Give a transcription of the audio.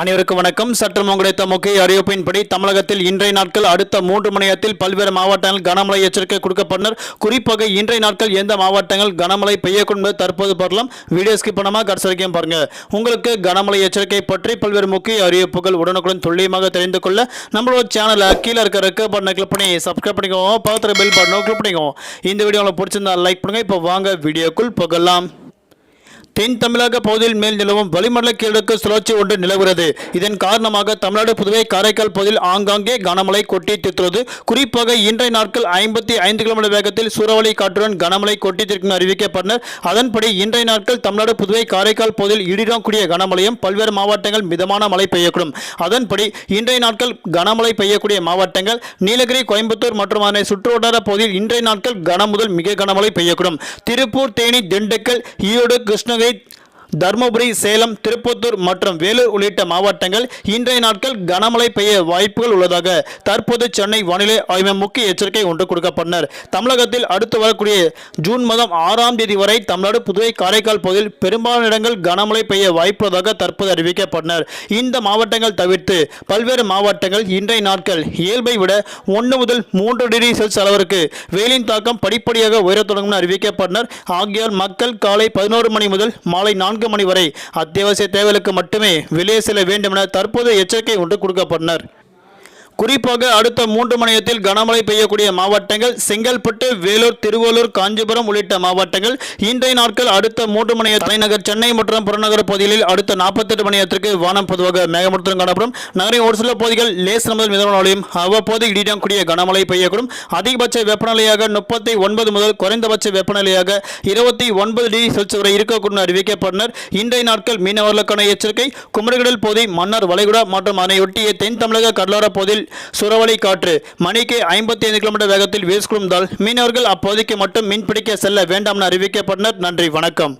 அனைவருக்கும் வணக்கம். சற்று கிடைத்த முக்கிய அறிவிப்பின்படி தமிழகத்தில் இன்றைய நாட்கள் அடுத்த மூன்று மணி நேரத்தில் பல்வேறு மாவட்டங்கள் கனமழை எச்சரிக்கை கொடுக்கப்பட்டனர். குறிப்பாக இன்றைய நாட்கள் எந்த மாவட்டங்கள் கனமழை பெய்யக்கூடும் என்பது தற்போது பார்க்கலாம். வீடியோ ஸ்கிப் பண்ணாமல் கடைசி பாருங்க. உங்களுக்கு கனமழை எச்சரிக்கை பற்றி பல்வேறு முக்கிய அறிவிப்புகள் உடனுக்குடன் துல்லியமாக தெரிந்து கொள்ள நம்மளோட சேனலை கீழே இருக்க ரெக்க பட்டனை கிளிக் பண்ணி சப்ஸ்கிரைப் பண்ணிக்கோங்க பக்கத்தில் பெல் பட்டனை கிளிக் பண்ணிக்கோங்க இந்த வீடியோ உங்களுக்கு பிடிச்சிருந்தா லைக் பண்ணுங்க. இப்போ வாங்க வீடியோக்குள் போகலாம். தென் தமிழக பகுதியில் மேல் நிலவும் வளிமண்டல கிழக்கு சுழற்சி ஒன்று நிலவுகிறது. இதன் காரணமாக தமிழ்நாடு புதுவை காரைக்கால் பகுதியில் ஆங்காங்கே கனமழை கொட்டி தீர்த்துள்ளது. குறிப்பாக இன்றைய நாட்கள் ஐம்பத்தி ஐந்து கிலோமீட்டர் வேகத்தில் சூறாவளி காற்றுடன் கனமழை கொட்டி தீர்க்கும் அறிவிக்கப்பட்டனர். அதன்படி இன்றைய நாட்கள் தமிழ்நாடு புதுவை காரைக்கால் பகுதியில் இடிடம் கூடிய கனமழையும் பல்வேறு மாவட்டங்கள் மிதமான மழை பெய்யக்கூடும். அதன்படி இன்றைய நாட்கள் கனமழை பெய்யக்கூடிய மாவட்டங்கள் நீலகிரி கோயம்புத்தூர் மற்றும் அதனை சுற்றுவட்டார பகுதியில் இன்றைய நாட்கள் கன முதல் மிக கனமழை பெய்யக்கூடும். திருப்பூர் தேனி திண்டுக்கல் ஈரோடு கிருஷ்ணகிரி unit தருமபுரி சேலம் திருப்பத்தூர் மற்றும் வேலூர் உள்ளிட்ட மாவட்டங்கள் இன்றைய நாட்கள் கனமழை பெய்ய வாய்ப்புகள் உள்ளதாக தற்போது சென்னை வானிலை ஆய்வு முக்கிய எச்சரிக்கை ஒன்று கொடுக்கப்பட்டனர். தமிழகத்தில் அடுத்து வரக்கூடிய ஜூன் மாதம் ஆறாம் தேதி வரை தமிழ்நாடு புதுவை காரைக்கால் பகுதியில் பெரும்பாலான இடங்கள் கனமழை பெய்ய வாய்ப்புள்ளதாக தற்போது அறிவிக்கப்பட்டனர். இந்த மாவட்டங்கள் தவிர்த்து பல்வேறு மாவட்டங்கள் இன்றைய நாட்கள் இயல்பை விட ஒன்று முதல் மூன்று டிகிரி செல்சியஸ் அளவிற்கு வெயிலின் தாக்கம் படிப்படியாக உயரத் தொடங்கும் என அறிவிக்கப்பட்டனர். ஆகியால் மக்கள் காலை பதினோரு மணி முதல் மாலை நான்கு மணி வரை அத்தியாவசிய தேவைகளுக்கு மட்டுமே வெளியே செல்ல வேண்டும் என தற்போது எச்சரிக்கை ஒன்று கொடுக்கப்பட்டனர். குறிப்பாக அடுத்த மூன்று மணியத்தில் கனமழை பெய்யக்கூடிய மாவட்டங்கள் செங்கல்பட்டு வேலூர் திருவள்ளூர் காஞ்சிபுரம் உள்ளிட்ட மாவட்டங்கள். இன்றைய நாட்கள் அடுத்த மூன்று மணிய தலைநகர் சென்னை மற்றும் புறநகர் பகுதிகளில் அடுத்த நாற்பத்தெட்டு மணி நேரத்திற்கு வானம் பொதுவாக மேகமூட்டத்துடன் காணப்படும். நகரின் ஒரு சில பகுதிகள் லேஸ் முதல் மிதமானோடையும் அவ்வப்போது இடியுடன் கூடிய கனமழை பெய்யக்கூடும். அதிகபட்ச வெப்பநிலையாக முப்பத்தி ஒன்பது முதல் குறைந்தபட்ச வெப்பநிலையாக இருபத்தி ஒன்பது டிகிரி செல்சியஸ் வரை இருக்கக்கூடும் அறிவிக்கப்பட்டனர். இன்றைய நாட்கள் மீனவர்களுக்கான எச்சரிக்கை குமரிகடல் பகுதி மன்னார் வளைகுடா மற்றும் அதனையொட்டிய தென் தமிழக கடலோர பகுதியில் சூறாவளி காற்று மணிக்கு ஐம்பத்தி ஐந்து கிலோமீட்டர் வேகத்தில் வீசிக்கொள்வதால் மீனவர்கள் அப்பகுதிக்கு மட்டும் மீன்பிடிக்க செல்ல வேண்டாம் என அறிவிக்கப்பட்டனர். நன்றி வணக்கம்.